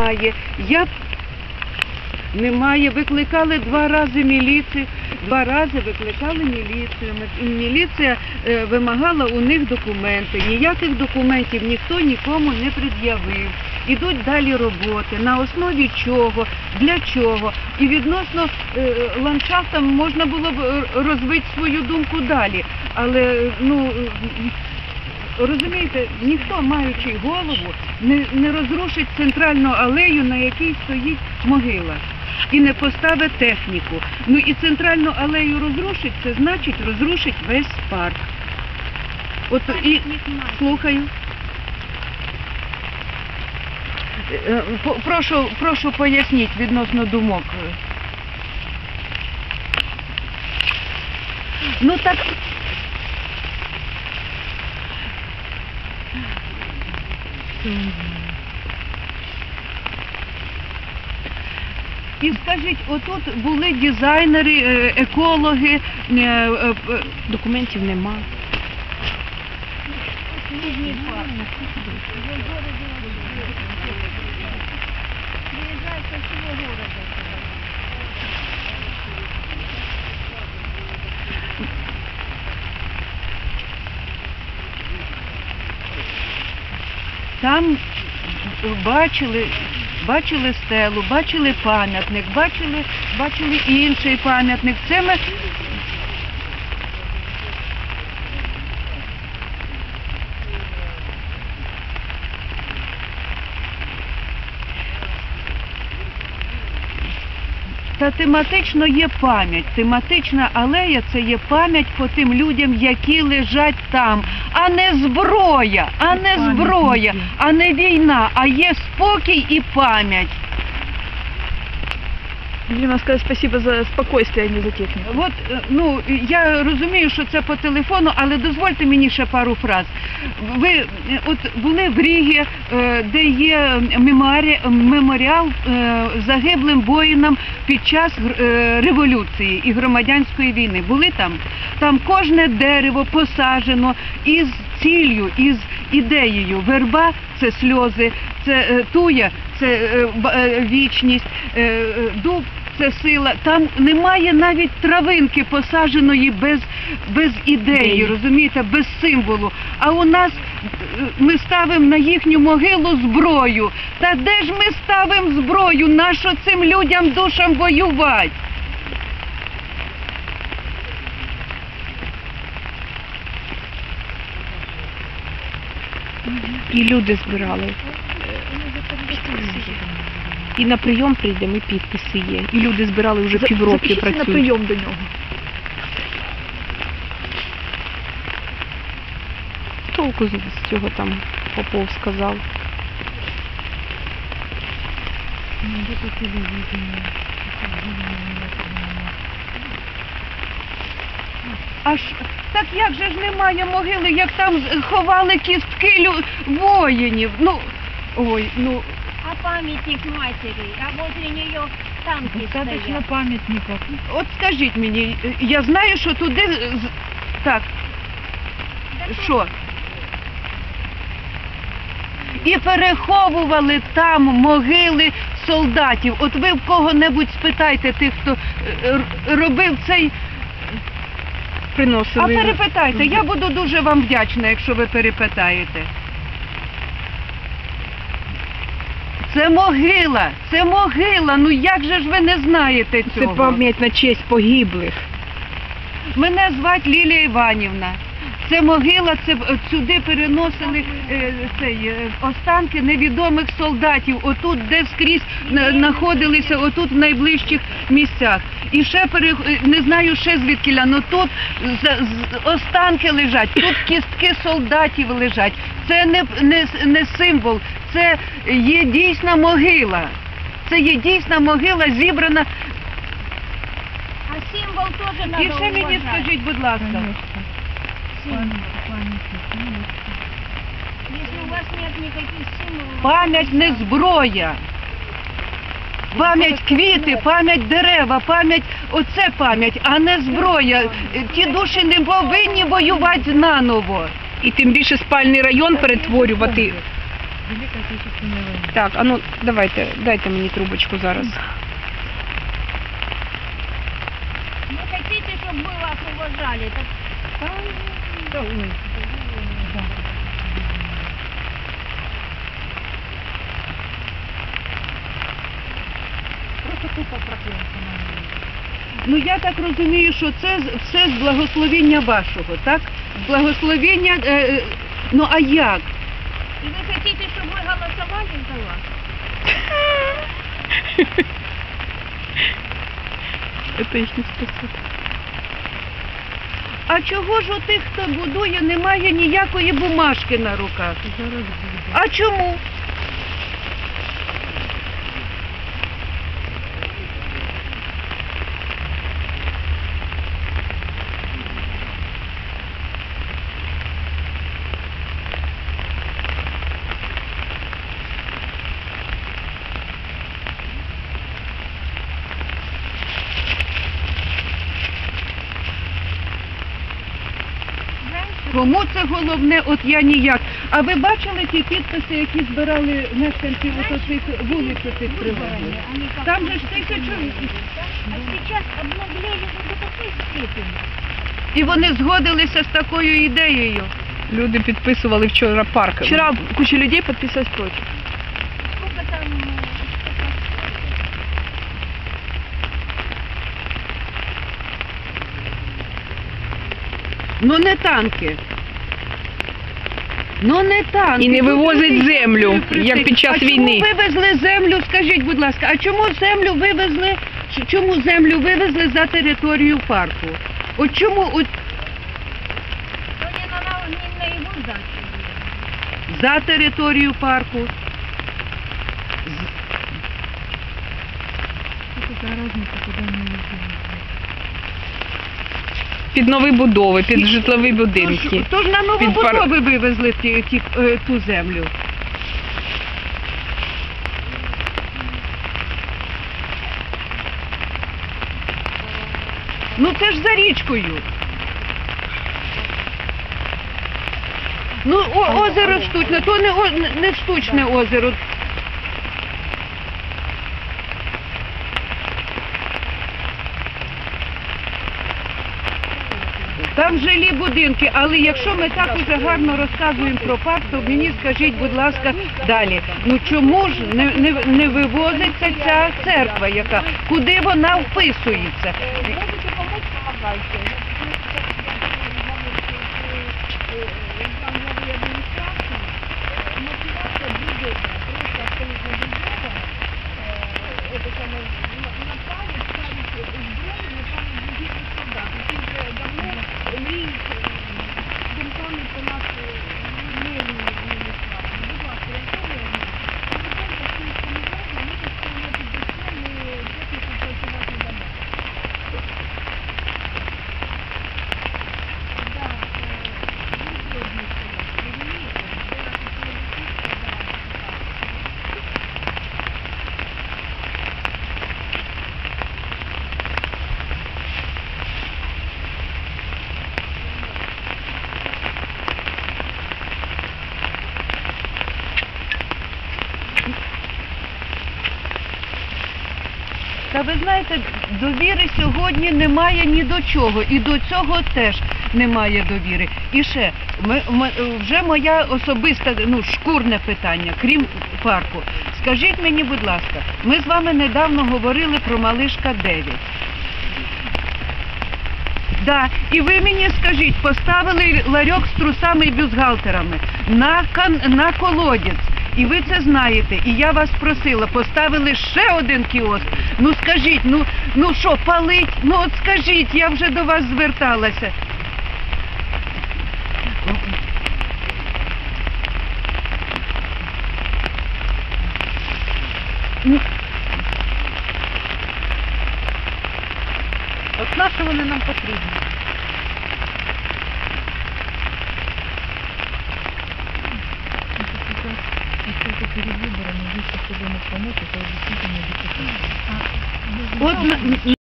немає. Я немає. Викликали два рази міліцію. Два рази викликали міліцію. Міліція е, вимагала у них документи. Ніяких документів ніхто нікому не пред'явив. Ідуть далі роботи. На основі чого, для чого. І відносно е, ландшафтам можна було б е, розвити свою думку далі. Але ну. Розумієте, ніхто, маючи голову, не, не розрушить центральну алею, на якій стоїть могила, і не поставить техніку. Ну і центральну алею розрушить, це значить розрушить весь парк. От і слухаю. Е, е, Прошу, прошу поясніть відносно думок. Ну так І скажіть, отут були дизайнери, е, екологи, е, е, Документів нема. Там бачили, бачили стелу, бачили пам'ятник, бачили, бачили інший пам'ятник. Це ми Та тематично є пам'ять. Тематична алея це є пам'ять по тим людям, які лежать там, а не зброя, а не зброя, а не війна, а є спокій і пам'ять. Будемо сказати спасибо за спокойствие, а не за техніку. От е, ну я розумію, що це по телефону, але дозвольте мені ще пару фраз. Ви от були в Рігі, е, де є меморі- меморіал е, загиблим воїнам під час е, революції і громадянської війни. Були там? Там кожне дерево посаджено із ціллю, із ідеєю. Верба це сльози, це туя, це вічність, дуб це сила. Там немає навіть травинки посадженої без, без ідеї, розумієте, без символу. А у нас е, ми ставимо на їхню могилу зброю. Та де ж ми ставимо зброю? Нащо цим людям душам воювати? І люди збирали. І на прийом прийдемо, і підписи є. І люди збирали вже півроку і працюють. на прийом до нього. Толку з з цього там Попов сказав. Аж так як же ж немає могили, як там ховали кістки лю... воїнів. Ну ой, ну А памятник матери, а возле нее танки стоят. пам'ятників. от скажіть мені, я знаю, що туди з- так. Що? І переховували там могили солдатів. От ви в кого-небудь спитайте тих, хто е, р- робив цей. А Приносили. перепитайте, я буду дуже вам вдячна, якщо ви перепитаєте. Це могила, це могила. Ну як же ж ви не знаєте Це цього? пам'ять на честь погиблих. Мене звати Лілія Іванівна. Це могила, це сюди переносили е, цей, е, останки невідомих солдатів, отут, де скрізь знаходилися, отут в найближчих місцях. І ще пере, е, не знаю ще звідкіля, але тут останки лежать, тут кістки солдатів лежать. Це не, не, не символ, це є дійсна могила. Це є дійсна могила, зібрана. А символ надо І ще мені скажіть, будь ласка Если у вас нет никаких символов... Пам'ять не зброя. Пам'ять квіти, пам'ять дерева, пам'ять оце пам'ять, а не зброя. Е, Ті душі не повинні воювати наново. І тим більше спальний район перетворювати. Великой Отечественной войны. Так, а ну давайте, дайте мені трубочку зараз. Ну, хотите, чтобы мы вас уважали, так Да, ой. Да. Просто тупо проклятие на мене. Ну я так розумію, що це з- все з благословення вашого, так? З благословення, е, е, ну а як? И вы хотите, чтобы мы голосовали за вас? Це їхній спосіб. А чого ж у тих, хто будує, немає ніякої бумажки на руках? Зараз буде. А чому? Кому це головне, от я ніяк. А ви бачили ті підписи, які збирали мешканці от цих вулиць цих приватних? Там же ж тисячу. А сейчас обнаглели до. І вони згодилися з такою ідеєю. Люди підписували вчора парк. Вчора куча людей підписалась против. Ну не танки. Ну не танки. І не Тут вивозять люди землю, як під час а війни. Чому вивезли землю? Скажіть, будь ласка, а чому землю вивезли? Чому землю вивезли за територію парку? От чому от Ну, не за територію парку? Разница, куда они уезжают? Під нові будови, під житлові будинки. тож на Під пар- новобудови вивезли ті, ті, е, ту землю. Ну це ж за річкою. Ну, о, озеро штучне, то не, о- не штучне озеро. Там жилі будинки, але якщо ми так уже гарно розказуємо про парк, то мені скажіть, будь ласка, далі. Ну чому ж не, не, не вивозиться ця церква, яка куди вона вписується? Можете помочь, знаєте, довіри сьогодні немає ні до чого, і до цього теж немає довіри. І ще ми, ми- вже моя особиста ну, шкурне питання, крім парку. Скажіть мені, будь ласка, ми з вами недавно говорили про малишка 9. Да, і ви мені скажіть, поставили ларьок з трусами і бюстгальтерами на кан на колодязь. І ви це знаєте. І я вас просила, поставили ще один кіоск. Ну скажіть, ну ну що, палить? Ну от скажіть, я вже до вас зверталася. От на що вони нам потрібні? особенно кому-то, это действительно депутат. Вот